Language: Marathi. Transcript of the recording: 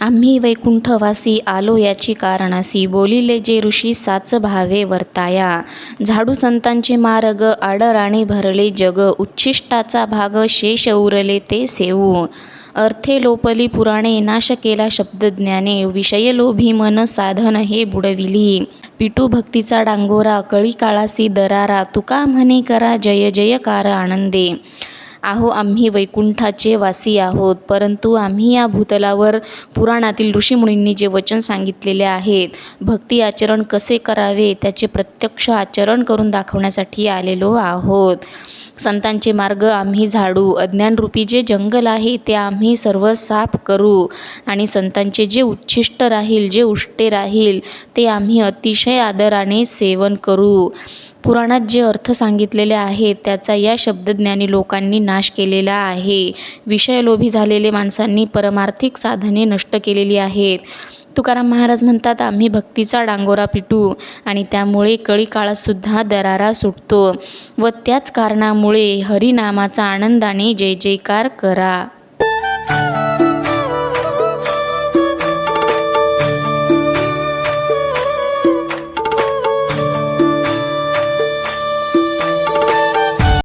आम्ही वैकुंठवासी आलो याची कारणासी. बोलिले जे ऋषी साच भावे वर्ताया. झाडू संतांचे मार्ग आडराणे भरले जग. उच्छिष्टाचा भाग शेष उरले ते सेवू. अर्थे लोपली पुराणे नाश केला शब्दज्ञाने विषयलोभी मन साधन हे बुडविली. पिटू भक्तीचा डांगोरा कळी काळासी दरारा. तुका म्हणे करा जय जयकार आनंदे. आहो आम्ही वैकुंठाचे वासी आहोत परंतु आम्ही या भूतलावर पुराणातील ऋषीमुनींनी जे वचन सांगितलेले आहेत भक्ती आचरण कसे करावे त्याचे प्रत्यक्ष आचरण करून दाखवण्यासाठी आलेलो आहोत. संतांचे मार्ग आम्ही झाडू अज्ञानरूपी जे जंगल आहे ते आम्ही सर्व साफ करू आणि संतांचे जे उच्छिष्ट राहील जे उष्टे राहील ते आम्ही अतिशय आदराने सेवन करू. पुराणात जे अर्थ सांगितलेले आहेत त्याचा या शब्दज्ञानी लोकांनी नाश केलेला आहे. विषयलोभी झालेले माणसांनी परमार्थिक साधने नष्ट केलेली आहेत. तुकाराम महाराज म्हणतात आम्ही भक्तीचा डांगोरा पिटू आणि त्यामुळे कळी काळातसुद्धा दरारा सुटतो. व त्याच कारणामुळे हरिनामाचा आनंदाने जय जयकार करा.